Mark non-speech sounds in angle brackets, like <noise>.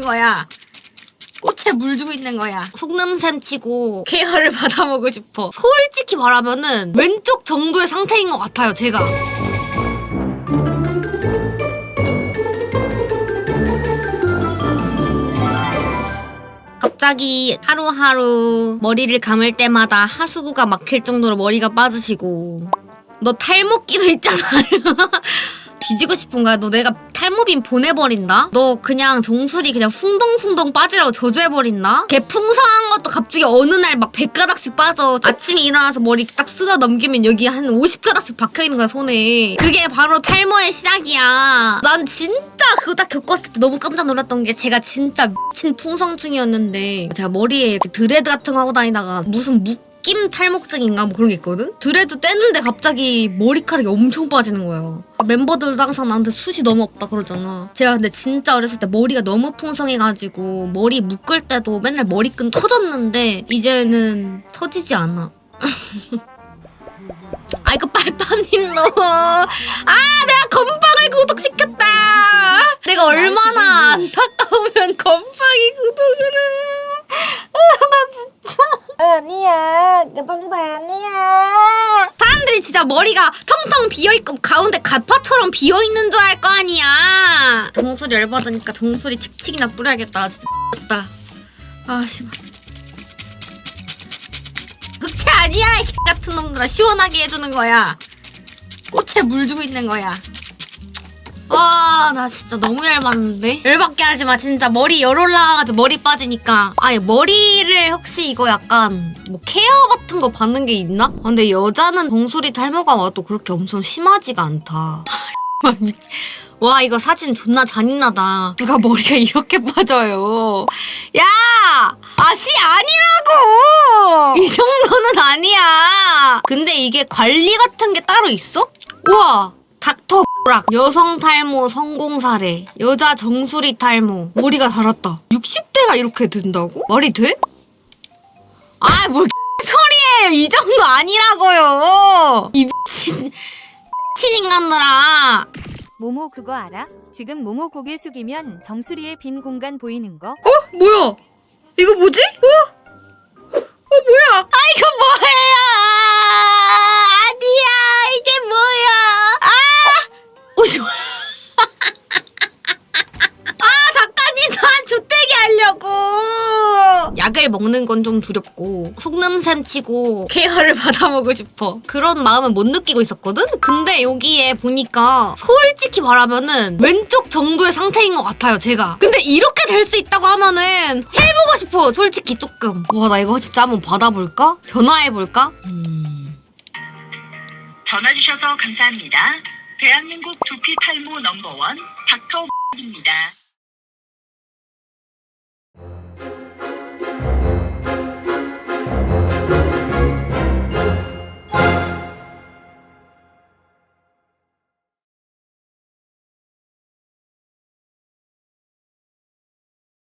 거야. 꽃에 물 주고 있는 거야. 속냄샘 치고 케어를 <laughs> 받아보고 싶어. 솔직히 말하면은 왼쪽 정도의 상태인 것 같아요, 제가. 갑자기 하루하루 머리를 감을 때마다 하수구가 막힐 정도로 머리가 빠지시고 너 탈모끼도 있잖아요. <laughs> 뒤지고 싶은 거야. 너 내가 탈모빈 보내버린다? 너 그냥 정수리 그냥 숭덩숭덩 빠지라고 저주해버린다? 걔 풍성한 것도 갑자기 어느 날 막 100가닥씩 빠져. 아침에 일어나서 머리 딱 쓸어 넘기면 여기 한 50가닥씩 박혀있는 거야, 손에. 그게 바로 탈모의 시작이야. 난 진짜 그거 딱 겪었을 때 너무 깜짝 놀랐던 게 제가 진짜 미친 풍성증이었는데 제가 머리에 이렇게 드레드 같은 거 하고 다니다가 무슨 묵 낌 탈목증인가 뭐 그런 게 있거든? 드레드 떼는데 갑자기 머리카락이 엄청 빠지는 거예요. 멤버들도 항상 나한테 숱이 너무 없다 그러잖아. 제가 근데 진짜 어렸을 때 머리가 너무 풍성해가지고 머리 묶을 때도 맨날 머리끈 터졌는데 이제는 터지지 않아. <laughs> 아 이거 빨밤님도 아 내가 건 아니야. 그 정도 아니야. 사람들이 진짜 머리가 텅텅 비어있고 가운데 갓파처럼 비어있는 줄 알 거 아니야. 정수리 열받으니까 정수리 칙칙이나 뿌려야겠다. 진짜 아 씨발. 흑채 아니야 이 X 같은 놈들아. 시원하게 해주는 거야. 꽃에 물 주고 있는 거야 아, 나 진짜 너무 열받는데? 열받게 하지 마, 진짜. 머리 열 올라와가지고 머리 빠지니까. 아니, 머리를 혹시 이거 약간, 뭐, 케어 같은 거 받는 게 있나? 아, 근데 여자는 정수리 탈모가 와도 그렇게 엄청 심하지가 않다. <laughs> 아, 미치. 와, 이거 사진 존나 잔인하다. 누가 머리가 <laughs> 이렇게 빠져요. 야! 아씨, 아니라고! 이 정도는 아니야. 근데 이게 관리 같은 게 따로 있어? 우와! 닥터 락 여성 탈모 성공 사례 여자 정수리 탈모 머리가 자랐다 60대가 이렇게 된다고? 말이 돼? 아뭘 소리예요 이 정도 아니라고요 이 미친 <laughs> 미친 인간들아 모모 그거 알아? 지금 모모 고개 숙이면 정수리에 빈 공간 보이는 거? 어? 뭐야 이거 뭐지? 어? 어 뭐야 아 이거 아니야 약을 먹는 건 좀 두렵고 속냄샘 치고 케어를 <laughs> 받아보고 싶어 그런 마음은 못 느끼고 있었거든 근데 여기에 보니까 솔직히 말하면은 왼쪽 정도의 상태인 것 같아요 제가 근데 이렇게 될 수 있다고 하면은 해보고 싶어 솔직히 조금 와 나 이거 진짜 한번 받아볼까? 전화해볼까? 음... 전화 주셔서 감사합니다. 대한민국 두피 탈모 넘버원 닥터 입니다.